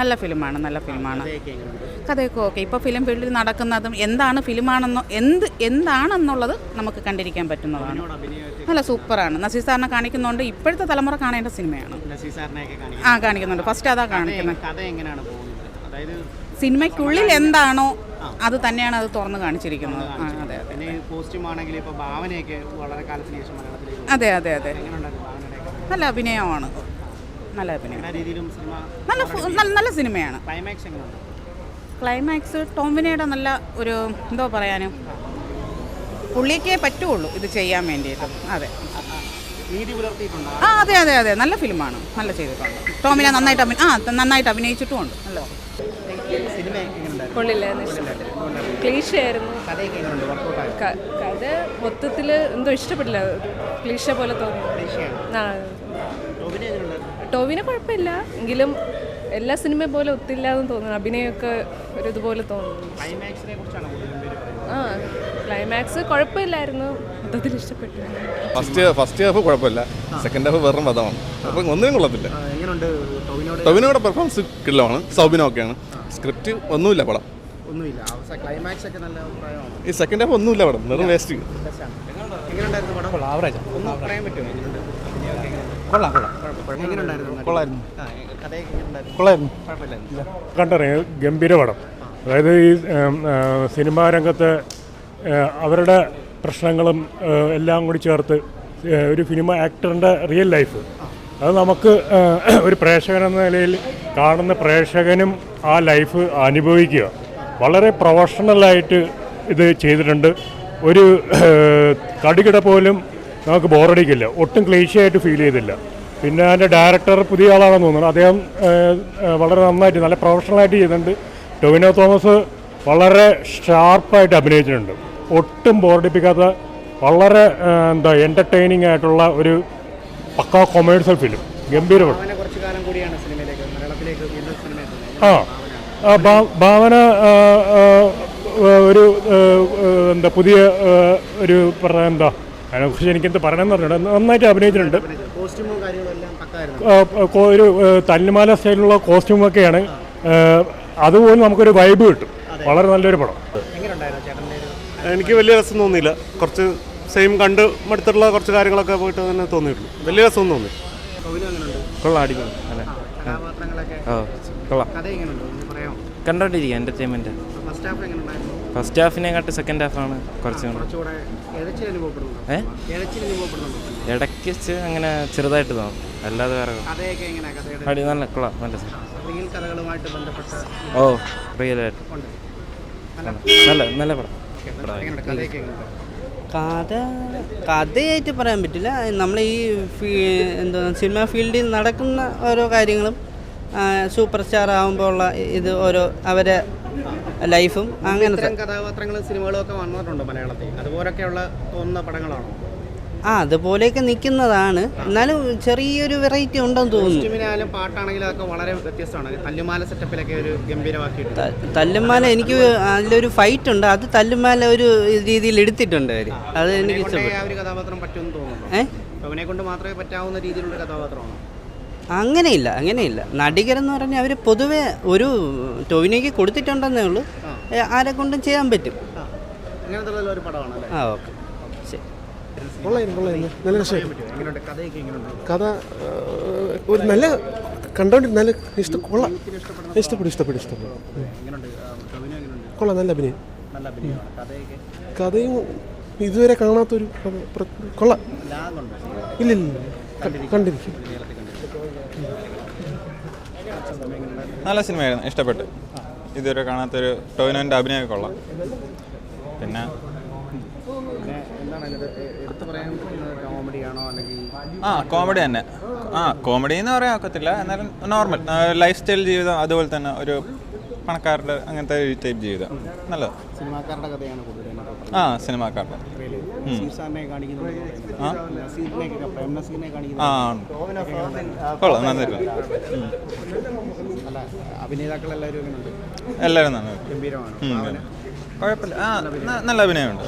നല്ല ഫിലിമാണ് നല്ല ഫിലിമാണ്. കഥയൊക്കെ ഓക്കെ. ഇപ്പോൾ ഫിലിം ഫീൽഡിൽ നടക്കുന്നതും എന്താണ് ഫിലിമാണെന്നോ എന്ത് എന്താണെന്നുള്ളത് നമുക്ക് കണ്ടിരിക്കാൻ പറ്റുന്നതാണ്. നല്ല സൂപ്പറാണ്. നസീർ സാറിനെ കാണിക്കുന്നുണ്ട്. ഇപ്പോഴത്തെ തലമുറ കാണേണ്ട സിനിമയാണ്. ആ കാണിക്കുന്നുണ്ട്. ഫസ്റ്റ് അതാ കാണിക്കുന്നത് സിനിമയ്ക്കുള്ളിൽ എന്താണോ അത് തന്നെയാണ് അത് തുറന്ന് കാണിച്ചിരിക്കുന്നത്. അതെ അതെ അതെ. അതെ അതെ നല്ല അഭിനയമാണ്. നല്ല അഭിനയം. എല്ലാ രീതിയിലും സിനിമ നല്ല നല്ല സിനിമയാണ്. ക്ലൈമാക്സ് ടോമിനയുടെ നല്ല ഒരു എന്തോ പറയാനും? പുള്ളിക്കേ പറ്റുള്ളൂ ഇത് ചെയ്യാൻ വേണ്ടിയിട്ട്. അതെ. ആ അതെ അതെ അതെ. നല്ല ഫിലിമാണ്. നല്ല ചെയ്തിട്ടുണ്ട്. ടോമിനെ നന്നായിട്ട് അഭിന ആ നന്നായിട്ട് അഭിനയിച്ചിട്ടുമുണ്ട്. നല്ല വർക്കൗട്ട് കഥ മൊത്തത്തിൽ എന്തോ ഇഷ്ടപ്പെട്ടില്ല. ക്ലീഷ പോലെ തോന്നി ടോവിനെ കുഴപ്പമില്ല. എങ്കിലും എല്ലാ സിനിമയെ പോലെ ഒത്തില്ല എന്ന് തോന്നുന്നു. അഭിനയമൊക്കെ ഒരു ഇതുപോലെ തോന്നുന്നു. ക്ലൈമാക്സിനെ കുറിച്ചാണ് കൂടുതലും പേര് പറയുന്നത്. ആ ക്ലൈമാക്സ് കുഴപ്പമില്ലായിരുന്നു. മൊത്തത്തിൽ ഇഷ്ടപ്പെട്ടു. ഫസ്റ്റ് ഫസ്റ്റ് ഹാഫ് കുഴപ്പമില്ല. സെക്കൻഡ് ഹാഫ് വെറും വധമാണ് അപ്പം ഒന്നിനും കൊള്ളത്തില്ല. ടോവിനോട്? പെർഫോമൻസ് കിള്ളമാണ് സൗബിനോ ഒക്കെയാണ്. സ്ക്രിപ്റ്റ് ഒന്നുമില്ല പടം. ഒന്നുമില്ല. അവസാന ക്ലൈമാക്സ് ഒക്കെ നല്ല അഭിപ്രായമാണ്. ഈ സെക്കൻഡ് ഹാഫ് ഒന്നുമില്ല പടം. വെറും വേസ്റ്റ്. എങ്ങനെയുണ്ടായിരുന്നു പടം? പറയാൻ പറ്റുമോ? കൊള്ളാം കണ്ടറിയാം ഗംഭീര പടം. അതായത് ഈ സിനിമാ രംഗത്ത് അവരുടെ പ്രശ്നങ്ങളും എല്ലാം കൂടി ചേർത്ത് ഒരു സിനിമ ആക്ടറിന്റെ റിയൽ ലൈഫ് അത് നമുക്ക് ഒരു പ്രേക്ഷകൻ എന്ന നിലയിൽ കാണുന്ന പ്രേക്ഷകനും ആ ലൈഫ് അനുഭവിക്കുക. വളരെ പ്രൊഫഷണലായിട്ട് ഇത് ചെയ്തിട്ടുണ്ട്. ഒരു കടുകിട പോലും നമുക്ക് ബോറടിക്കില്ല ഒട്ടും ക്ലീശയായിട്ട് ഫീൽ ചെയ്തില്ല. പിന്നെ അതിന്റെ ഡയറക്ടർ പുതിയ ആളാണെന്ന് തോന്നുന്നു. അദ്ദേഹം വളരെ നന്നായിട്ട് നല്ല പ്രൊഫഷണലായിട്ട് ചെയ്യുന്നുണ്ട്. ടൊവിനോ തോമസ് വളരെ ഷാർപ്പായിട്ട് അഭിനയിച്ചിട്ടുണ്ട്. ഒട്ടും ബോറടിപ്പിക്കാത്ത വളരെ എന്താ എന്റർടൈനിങ് ആയിട്ടുള്ള ഒരു പക്കാ കൊമേഴ്സ്യൽ ഫിലിം ഗംഭീരമാണ്. ആ. ഭാവന ഒരു എന്താ പുതിയ ഒരു പറഞ്ഞ എന്താ അതിനെക്കുറിച്ച് എനിക്കെന്ത് പറയണമെന്ന് പറഞ്ഞിട്ടുണ്ട് നന്നായിട്ട് അഭിനയിച്ചിട്ടുണ്ട്. ഒരു തല്ലുമാല സ്റ്റൈലിലുള്ള കോസ്റ്റ്യൂം ഒക്കെയാണ് അതുപോലും നമുക്കൊരു വൈബ് കിട്ടും. വളരെ നല്ലൊരു പടം. എനിക്ക് വലിയ രസം തോന്നിയില്ല. കുറച്ച് സെയിം കണ്ട് മടുത്തിട്ടുള്ള കുറച്ച് കാര്യങ്ങളൊക്കെ പോയിട്ട് തന്നെ തോന്നിയിട്ടുള്ളൂ. വലിയ രസം തോന്നി കൊള്ളാടി അടിക്കണം അല്ലേ? കൊള്ളാം. കണ്ടോണ്ടിരിക്കുക എന്റർടൈൻമെന്റ് ഫസ്റ്റ് ഹാഫ് എങ്ങനെയുണ്ടായിരുന്നു ഫസ്റ്റ് ഹാഫിനെക്കാട്ട് സെക്കൻഡ് ഹാഫാണ് കുറച്ചും കുറച്ചുകൂടെ ഇടയ്ക്ക് അങ്ങനെ ചെറുതായിട്ട് തോന്നും. അല്ലാതെ വേറെ അടി നല്ല കൊള്ളാം നല്ല ഓ റിയലായിട്ട് നല്ല നല്ല പടം. കഥ കഥയായിട്ട് പറയാൻ പറ്റില്ല. നമ്മൾ ഈ എന്താ സിനിമ ഫീൽഡിൽ നടക്കുന്ന ഓരോ കാര്യങ്ങളും സൂപ്പർ സ്റ്റാർ ആകുമ്പോൾ ഉള്ള ഇത് ഓരോ അവരെ ലൈഫും അങ്ങനെ കഥാപാത്രങ്ങളും സിനിമകളും ഒക്കെ വന്നിട്ടുണ്ട് മലയാളത്തിൽ? അതുപോലൊക്കെയുള്ള തോന്നുന്ന പടങ്ങളാണോ? ആ അതുപോലെയൊക്കെ നിൽക്കുന്നതാണ്. എന്നാലും ചെറിയൊരു വെറൈറ്റി ഉണ്ടെന്ന് തോന്നുന്നു. പാട്ടാണെങ്കിലും അതൊക്കെ വളരെ വ്യത്യസ്തമാണ്. തല്ലുമാല സെറ്റപ്പിലൊക്കെ ഒരു തല്ലുമാല എനിക്ക് അതിലൊരു ഫൈറ്റ് ഉണ്ട്. അത് തല്ലുമാല ഒരു രീതിയിൽ എടുത്തിട്ടുണ്ട് അവർ അത് എനിക്ക് കഥാപാത്രം പറ്റുമെന്ന് തോന്നുന്നു ഏഹ് അവനെ കൊണ്ട് മാത്രമേ പറ്റാവുന്ന രീതിയിലുള്ള കഥാപാത്രമാണ്? അങ്ങനെയില്ല അങ്ങനെയില്ല. നടികരെന്ന് പറഞ്ഞാൽ അവർ പൊതുവെ ഒരു ടോവിനേക്ക് കൊടുത്തിട്ടുണ്ടെന്നേ ഉള്ളൂ. ആരെ കൊണ്ടും ചെയ്യാൻ പറ്റും. ആ. ഓക്കെ. ശരി. കൊള്ളായിരുന്നു കൊള്ളായിരുന്നു. നല്ല കഥ ഒരു നല്ല കണ്ടോണ്ട് നല്ല ഇഷ്ടം കൊള്ളാം ഇഷ്ടപ്പെടും ഇഷ്ടപ്പെടും ഇഷ്ടപ്പെടും കൊള്ളാം നല്ല അഭിനയം. നല്ല അഭിനയമാണ്. കഥയൊക്കെ? കഥയും ഇതുവരെ കാണാത്തൊരു കൊള്ളാം. ഇല്ലില്ല കണ്ടിരിക്കും. നല്ല സിനിമയായിരുന്നു ഇഷ്ടപ്പെട്ടു. ഇതുവരെ കാണാത്തൊരു ടോവിനോന്റെ അഭിനയമൊക്കെ കൊള്ളാം. പിന്നെ ആ കോമഡി തന്നെ. ആ കോമഡി എന്ന് പറയാൻ ഒക്കത്തില്ല. എന്നാലും നോർമൽ ലൈഫ് സ്റ്റൈൽ ജീവിതം അതുപോലെ തന്നെ ഒരു പണക്കാരുടെ അങ്ങനത്തെ ഒരു ടൈപ്പ് ജീവിതം. നല്ലത്. സിനിമാക്കാരുടെ കഥയാണ് കൂടുതൽ ആ സിനിമാക്കാരുടെ. ആ. കൊള്ളാം നന്നായിട്ടുണ്ട് അല്ല അഭിനേതാക്കൾ എല്ലാവരും എല്ലാവരും നന്നായി ഗംഭീരമാണ്? ഉം. ഭാവന? കുഴപ്പമില്ല. ആ നല്ല അഭിനയമുണ്ട്.